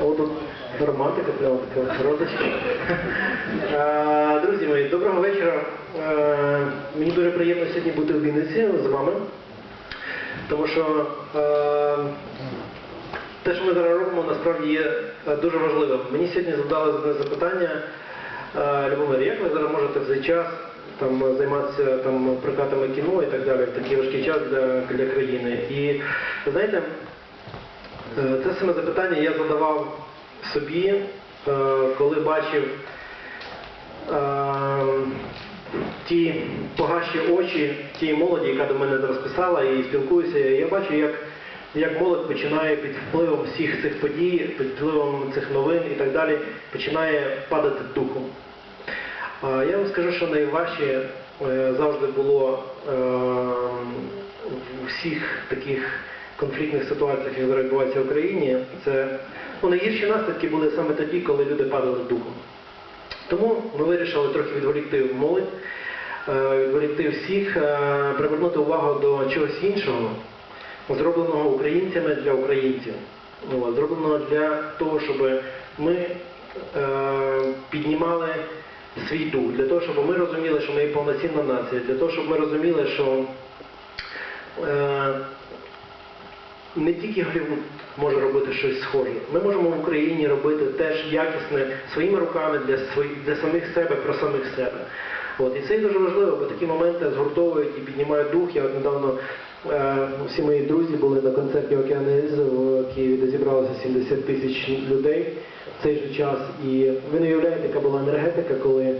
О, тут драматика, прямо така родичка. Е, друзі мої, доброго вечора. Е, мені дуже приємно сьогодні бути в Вінниці з вами, тому що е, те, що ми зараз робимо, насправді є дуже важливим. Мені сьогодні задали запитання, Любомир, як ви зараз можете в цей час там, займатися там, прокатами кіно і так далі, такий важкий час для, для країни. І знаєте, Е, Це саме запитання я задавав собі, е, коли бачив е, ті погаші очі тієї молоді, яка до мене зараз писала і спілкуюся. Я бачу, як, як молодь починає під впливом всіх цих подій, під впливом цих новин і так далі, починає падати духом. Я вам скажу, що найважче е, завжди було е, в всіх таких конфліктних ситуаціях, як зараз відбувається в Україні. Це ну, найгірші наслідки були саме тоді, коли люди падали духом. Тому ми вирішили трохи відволікти молодь, е, відволікти всіх, привернути увагу до чогось іншого, зробленого українцями для українців. Зробленого для того, щоб ми піднімали свій дух, для того, щоб ми розуміли, що ми є повноцінна нація, для того, щоб ми розуміли, що е, не тільки Голлівуд може робити щось схоже. Ми можемо в Україні робити теж якісне своїми руками для, свої, для самих себе, про самих себе. От. І це дуже важливо, бо такі моменти згуртовують і піднімають дух. Я от недавно е, всі мої друзі були на концерті «Океанез» в Києві, де зібралося 70 тисяч людей в цей же час. І ви не уявляєте, яка була енергетика, коли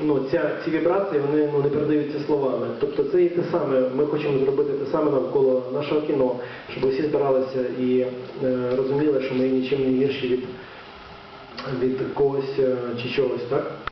ну, ця, ці вібрації вони ну, не передаються словами. Тобто це і те саме. Ми хочемо зробити те саме навколо нашого кіно, щоб усі збиралися і е, розуміли, що ми нічим не гірші від, від когось е, чи чогось. Так?